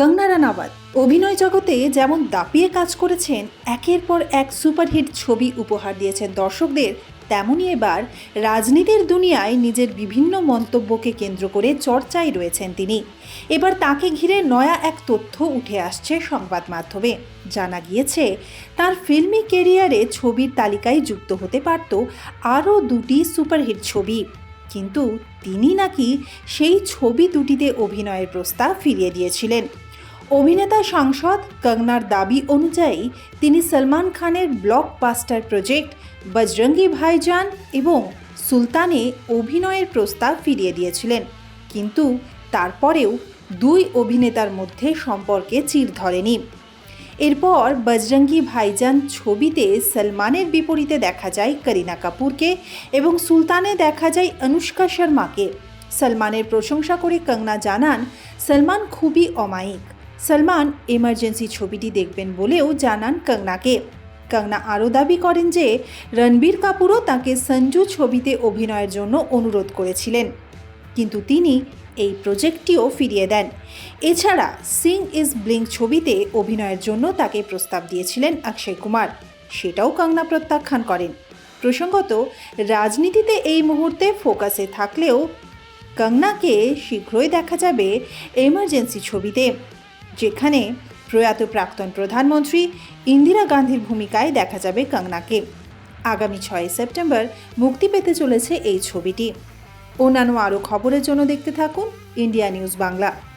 কঙ্গনা রানাওয়াত অভিনয় জগতে যেমন দাপিয়ে কাজ করেছেন, একের পর এক সুপারহিট ছবি উপহার দিয়েছেন দর্শকদের তেমনই এবার রাজনীতির দুনিয়ায় নিজের বিভিন্ন মন্তব্যকে কেন্দ্র করে চর্চায় রয়েছেন তিনি। এবার তাকে ঘিরে নয়া এক তথ্য উঠে আসছে সংবাদ মাধ্যমে। জানা গিয়েছে, তার ফিল্মি কেরিয়ারে ছবির তালিকায় যুক্ত হতে পারত আরও দুটি সুপারহিট ছবি। কিন্তু তিনি নাকি সেই ছবি দুটিতে অভিনয়ের প্রস্তাব ফিরিয়ে দিয়েছিলেন। অভিনেতা সাংসদ কঙ্গনার দাবি অনুযায়ী তিনি সলমান খানের ব্লকবাস্টার প্রজেক্ট বজরঙ্গি ভাইজান এবং সুলতানে অভিনয়ের প্রস্তাব ফিরিয়ে দিয়েছিলেন। কিন্তু তারপরেও দুই অভিনেতার মধ্যে সম্পর্কে চির ধরেনি। এরপর বজরঙ্গি ভাইজান ছবিতে সলমানের বিপরীতে দেখা যায় করিনা কাপুরকে এবং সুলতানে দেখা যায় অনুষ্কা শর্মাকে। সলমানের প্রশংসা করে কঙ্গনা জানান, সলমান খুবই অমায়িক। সলমান এমার্জেন্সি ছবিটি দেখবেন বলেও জানান কঙ্গনাকে। কঙ্গনা আরও দাবি করেন যে, রণবীর কাপুরও তাকে সঞ্জু ছবিতে অভিনয়ের জন্য অনুরোধ করেছিলেন। কিন্তু তিনি এই প্রজেক্টটিও ফিরিয়ে দেন। এছাড়া, সিং ইজ ব্লিঙ্ক ছবিতে অভিনয়ের জন্য তাকে প্রস্তাব দিয়েছিলেন অক্ষয় কুমার। সেটাও কঙ্গনা প্রত্যাখ্যান করেন। প্রসঙ্গত, রাজনীতিতে এই মুহূর্তে ফোকাসে থাকলেও কঙ্গনাকে শীঘ্রই দেখা যাবে এমার্জেন্সি ছবিতে। যেখানে প্রয়াত প্রাক্তন প্রধানমন্ত্রী ইন্দিরা গান্ধীর ভূমিকায় দেখা যাবে কঙ্গনাকে। আগামী ছয় সেপ্টেম্বর মুক্তি পেতে চলেছে এই ছবিটি। অন্যান্য আরও খবরের জন্য দেখতে থাকুন ইন্ডিয়া নিউজ বাংলা।